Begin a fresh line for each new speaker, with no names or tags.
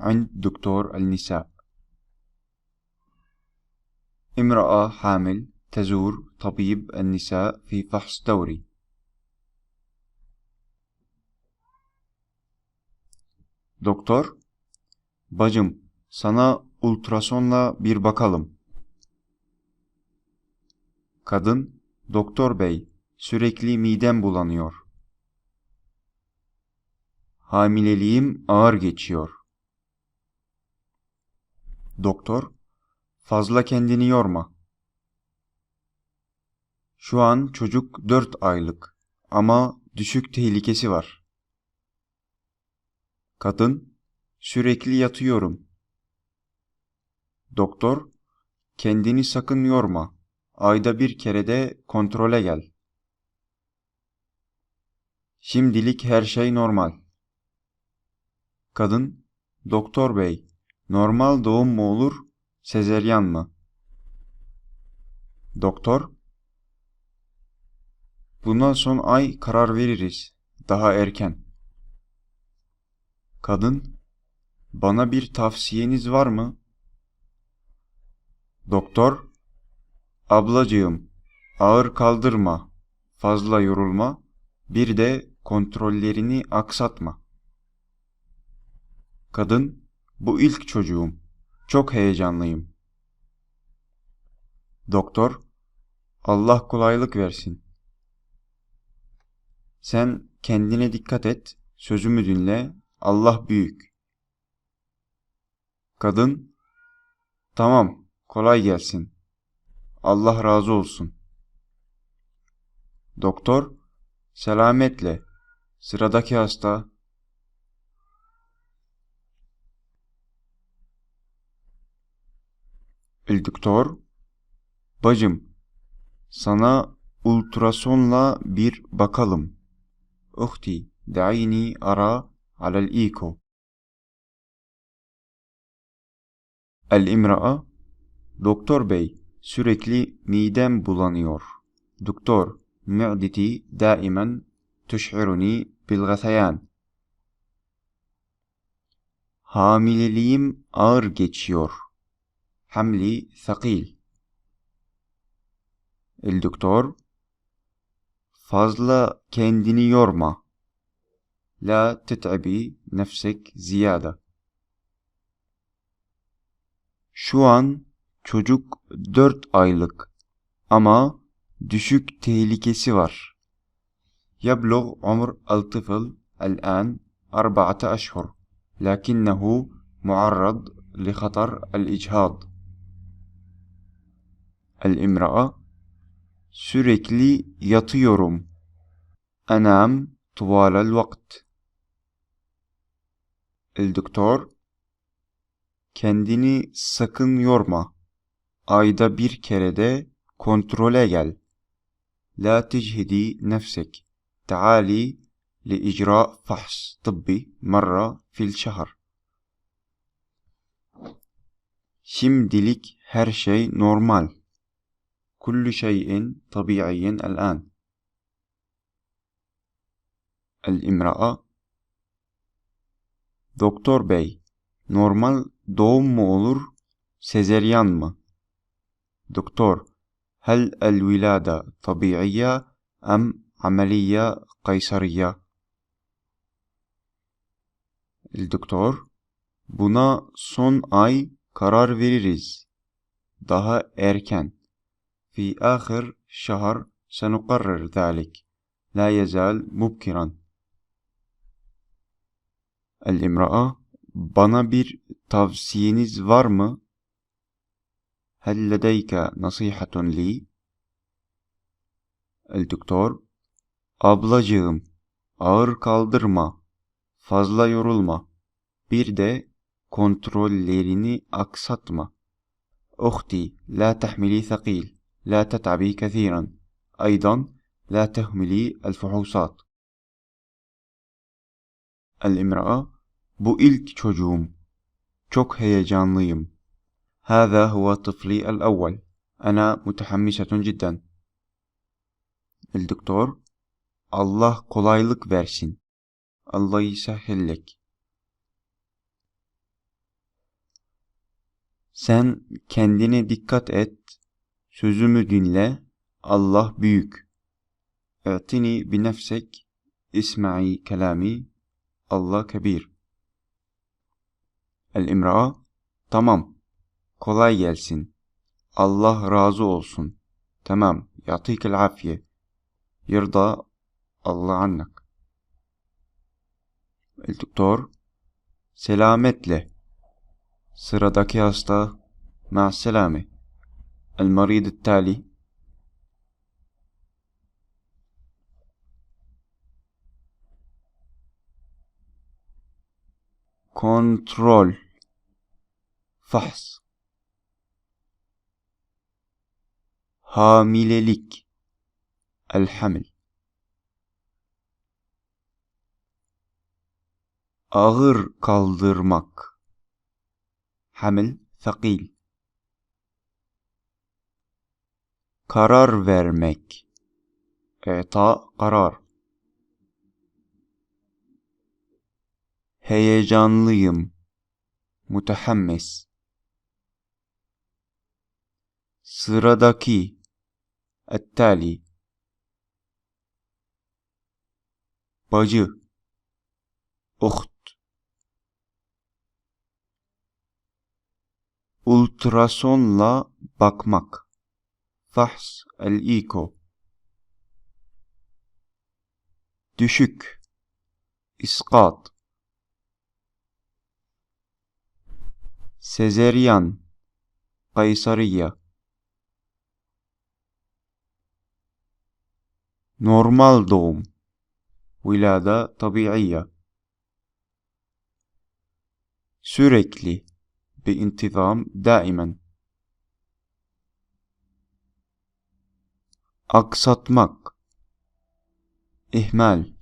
عند دكتور النساء امرأة حامل تزور طبيب النساء في فحص دوري Doktor, bacım sana ultrasonla bir bakalım. Kadın, doktor bey, sürekli midem bulanıyor. Hamileliğim ağır geçiyor. Doktor, fazla kendini yorma. Şu an çocuk dört aylık ama düşük tehlikesi var. Kadın, sürekli yatıyorum. Doktor, kendini sakın yorma. Ayda bir kere de kontrole gel. Şimdilik her şey normal. Kadın, doktor bey, normal doğum mu olur, sezeryan mı? Doktor, buna son ay karar veririz. Daha erken. Kadın, bana bir tavsiyeniz var mı? Doktor, ablacığım, ağır kaldırma, fazla yorulma, bir de kontrollerini aksatma. Kadın, bu ilk çocuğum. Çok heyecanlıyım. Doktor, Allah kolaylık versin. Sen kendine dikkat et, sözümü dinle, Allah büyük. Kadın, tamam, kolay gelsin. Allah razı olsun. Doktor, selametle. Sıradaki hasta. El doktor, bacım, sana ultrasonla bir bakalım. Uhti, da'ini ara alel iko. El imra'a, doktor bey, sürekli midem bulanıyor. Doktor, mi'diti daimen tüş'iruni bil gasayan. Hamileliğim ağır geçiyor.'' Hamli ثقيل. El doktor, fazla kendini yorma. La tet'abi nefsek ziyade. Şu an çocuk dört aylık ama düşük tehlikesi var. يبلغ عمر الطفل الآن أربعة أشهر لكنه معرض لخطر El imra'a Sürekli yatıyorum. Enam tuvalel vakt. El doktor Kendini sakın yorma. Ayda bir kere de kontrole gel. La tejhidi nefsek. Taali li icra fahs tıbbi marra fil şahar. Şimdilik her şey normal. كل شيء طبيعي الآن. الامرأة Doktor bey, normal doğum mu olur, sezeryan mı? Doktor, هل الولادة طبيعية أم عملية قيصرية؟ الدكتور Buna son ay karar veririz. Daha erken. في آخر شهر سنقرر ذلك. لا يزال مبكرا. الامرأة bana bir tavsiyeniz var mı? هل لديك نصيحة لي؟ الدكتور Ablacığım, ağır kaldırma, fazla yorulma. Bir de kontrollerini aksatma. أختي لا تحملي ثقيل لا تتعبي كثيرا. أيضا لا تهملي الفحوصات. الامرأة بو إلك تشوجوم تشوك هيجانليم هذا هو طفلي الأول. أنا متحمسة جدا. الدكتور الله كولايلك برسن الله يسهل لك Sen kendine dikkat et. Sözümü dinle, Allah büyük. E'tini bi nefsek, isma'i kelami, Allah kebir. El-İmra'a, tamam, kolay gelsin. Allah razı olsun. Tamam, yatikel afiye. Yırda Allah annak. El-Doktor, selametle. Sıradaki hasta, ma selami. المريض التالي. كنترول. فحص. hamilelik الحمل. ağır kaldırmak hamil ثقيل. karar vermek. E, İta karar. Heyecanlıyım. Mutehammis. Sıradaki. Ettali. Bacı. Uht. Ultrasonla bakmak. فحص الإيكو. تشك إسقاط. سيزاريان قيصرية. نورمال دوم ولادة طبيعية. سوريكلي بانتظام دائما. Aksatmak ihmal